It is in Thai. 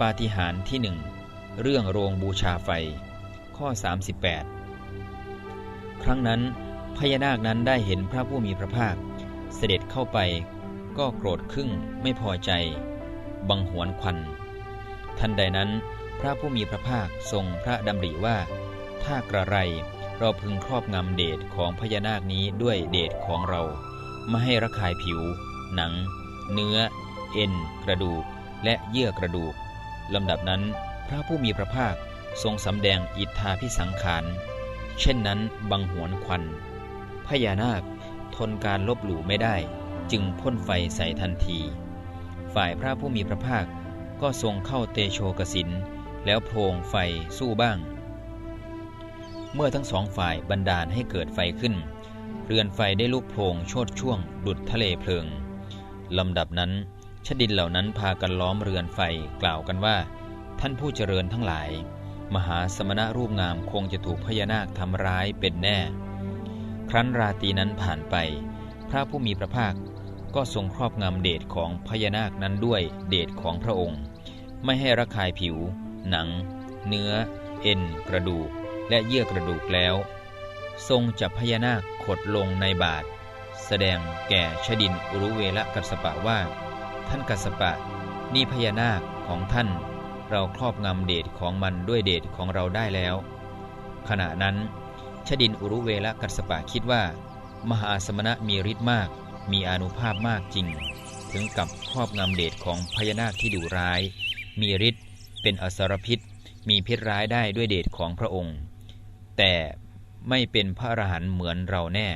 ปาฏิหาริย์ที่หนึ่งเรื่องโรงบูชาไฟ ข้อ 38 ครั้งนั้นพญานาคนั้นได้เห็นพระผู้มีพระภาค เสด็จเข้าไป ก็โกรธครึ่งไม่พอใจ บังหวนควัน ทันใดนั้น พระผู้มีพระภาคทรงพระดำริว่า ถ้ากระไรเราพึงครอบงำเดชของพญานาคนี้ด้วยเดชของเราไม่ให้ระคายผิว หนัง เนื้อ เอ็น กระดูก และเยื่อกระดูก ลำดับนั้นพระผู้มีพระภาคทรงสำแดงอิทธาพิสังขาร เช่นนั้นบังหวนควัน พญานาคทนการลบหลู่ไม่ได้ จึงพ่นไฟใส่ทันที ฝ่ายพระผู้มีพระภาคก็ทรงเข้าเตโชกสิน แล้วโพรงไฟสู้บ้าง เมื่อทั้งสองฝ่ายบันดาลให้เกิดไฟขึ้น เรือนไฟได้ลุกโพรงโชดช่วงดุดทะเลเพลิงลำดับนั้น ชดินเหล่านั้นพากันล้อมเรือนไฟกล่าวกันว่า ท่านผู้เจริญทั้งหลาย มหาสมณะรูปงามคงจะถูกพญานาคทำร้ายเป็นแน่ ครั้นราตรีนั้นผ่านไป พระผู้มีพระภาคก็ทรงครอบงำเดชของพญานาคนั้นด้วยเดชของพระองค์ ไม่ให้ระคายผิว หนัง เนื้อ เอ็น กระดูก และเยื่อกระดูกแล้ว ทรงจับพญานาคขดลงในบาท แสดงแก่ชดินอุรุเวละกัสสปะว่า ท่านกัสปะ นี่พญานาคของท่าน เราครอบงำเดชของมันด้วยเดชของเราได้แล้ว ขณะนั้น ชดินอุรุเวละกัสปะคิดว่า มหาสมณะมีฤทธิ์มาก มีอนุภาพมากจริง ถึงกับครอบงำเดชของพญานาคที่ดุร้าย มีฤทธิ์เป็นอสรพิษ มีพิษร้ายได้ด้วยเดชของพระองค์ แต่ไม่เป็นพระอรหันต์เหมือนเราแน่